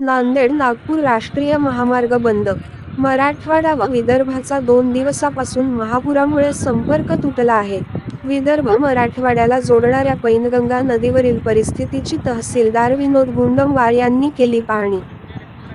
नांदेड नागपूर राष्ट्रीय महामार्ग बंद. मराठवाडा व विदर्भाचा दोन दिवसापासून महापुरामुळे संपर्क तुटला आहे. विदर्भ मराठवाड्याला जोडणाऱ्या पैनगंगा नदीवरील परिस्थितीची तहसीलदार विनोद गुंडमवार यांनी केली पाहणी.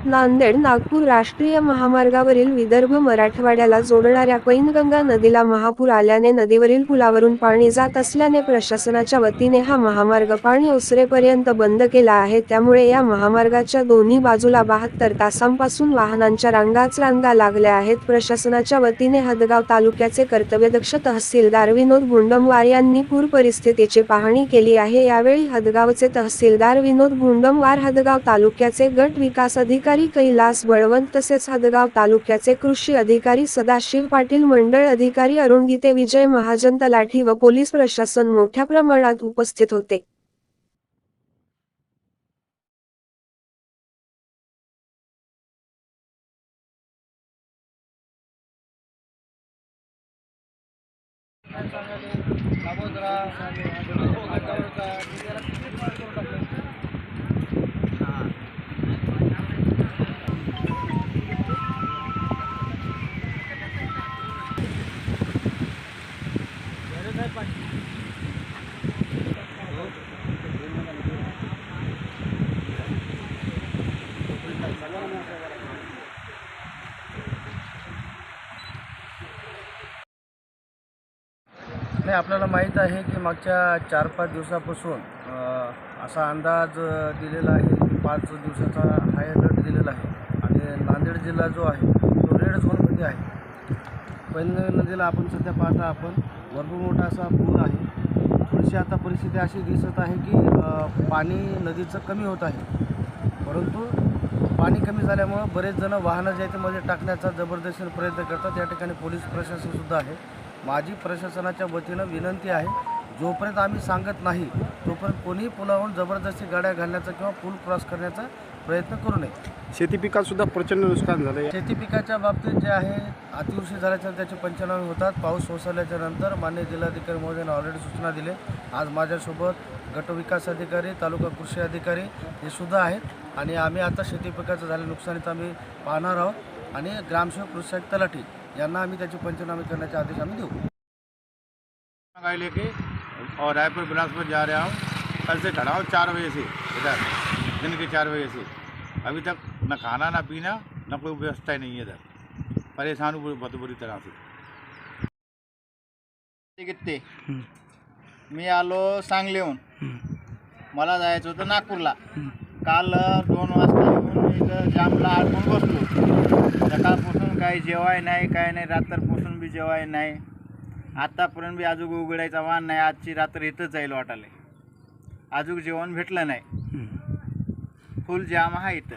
नांदेड नागपूर राष्ट्रीय महामार्गावरील विदर्भ मराठवाड्याला जोडणाऱ्या पैनगंगा नदीला महापूर आल्याने नदीवरील पुलावरून पाणी जात असल्याने प्रशासनाच्या वतीने हा महामार्ग पाणी ओसरेपर्यंत बंद केला आहे. त्यामुळे या महामार्गाच्या दोन्ही बाजूला बहात्तर तासांपासून वाहनांच्या रांगाच रांगा लागल्या आहेत. प्रशासनाच्या वतीने हदगाव तालुक्याचे कर्तव्यदक्ष तहसीलदार विनोद गुंडमवार यांनी पूर परिस्थितीची पाहणी केली आहे. यावेळी हदगावचे तहसीलदार विनोद गुंडमवार हदगाव तालुक्याचे गट विकास अधिकारी कैलास वळवंत तसेच हदगाव तालुक्याचे कृषी अधिकारी सदाशिव पाटील मंडळ अधिकारी अरुण गीते विजय महाजन तलाठी व पोलीस प्रशासन मोठ्या प्रमाणात उपस्थित होते. नाही आपल्याला माहीत आहे की मागच्या चार पाच दिवसापासून असा अंदाज दिलेला आहे. की पाच दिवसाचा हाय अलर्ट दिलेला आहे. आणि नांदेड जिल्हा जो आहे तो रेड झोनमध्ये आहे. पण नदीला आपण सध्या पाहता आपण भरपूर मोठा असा पूर आहे. थोडीशी आता परिस्थिती अशी दिसत आहे की पाणी नदीचं कमी होत आहे. परंतु पाणी कमी झाल्यामुळं बरेच जण वाहनं जे आहेत ते मध्ये टाकण्याचा जबरदस्तीने प्रयत्न करतात. या ठिकाणी पोलीस प्रशासनसुद्धा आहे. माझी प्रशासनाच्या वतीनं विनंती आहे जोपर्यंत आम्ही सांगत नाही तोपर्यंत कोणीही पुलावरून जबरदस्ती गाड्या घालण्याचा किंवा पूल क्रॉस करण्याचा प्रयत्न करू नये. शेती पिकात सुद्धा प्रचंड नुकसान झालं शेती पिकाच्या बाबतीत जे आहे अतिवृष्टी झाल्याच्या त्याचे पंचनामे होतात. पाऊस ओसरल्याच्या नंतर मान्य जिल्हाधिकारी महोदयाने ऑलरेडी सूचना दिले आज माझ्यासोबत गटविकास अधिकारी तालुका कृषी अधिकारी हे सुद्धा आहेत आणि आम्ही आता शेती पिकाचं झालेलं नुकसानीचं आम्ही पाहणार आहोत आणि ग्रामसेवक कृषी तलाठी यांना आम्ही त्याचे पंचनामे करण्याचे आदेश आम्ही देऊ. गाड़ी लेके और रायपुर बिलासपुर जा रहा हूँ। कल से खड़ा हूँ चार बजे से इधर दिन के चार बजे से। अभी तक न खाना ना पीना न कोई व्यवस्था ही नहीं है इधर। परेशान हूँ बहुत बुरी तरह से। किती मी आलो सांगलीहून. मला जायचं होतं नागपूरला. काल दोन वाजता येऊन इथं जामला अडकून बसलो. सकाळपासून काही जेवाय नाही काय नाही रात्रपासून बी जेवाय नाही. आत्तापर्यंत बी अजून उघडायचा वाण नाही. आजची रात्र इथंच जाईल वाटाले अजून जेवण भेटलं नाही. फुल जाम आहे इथं.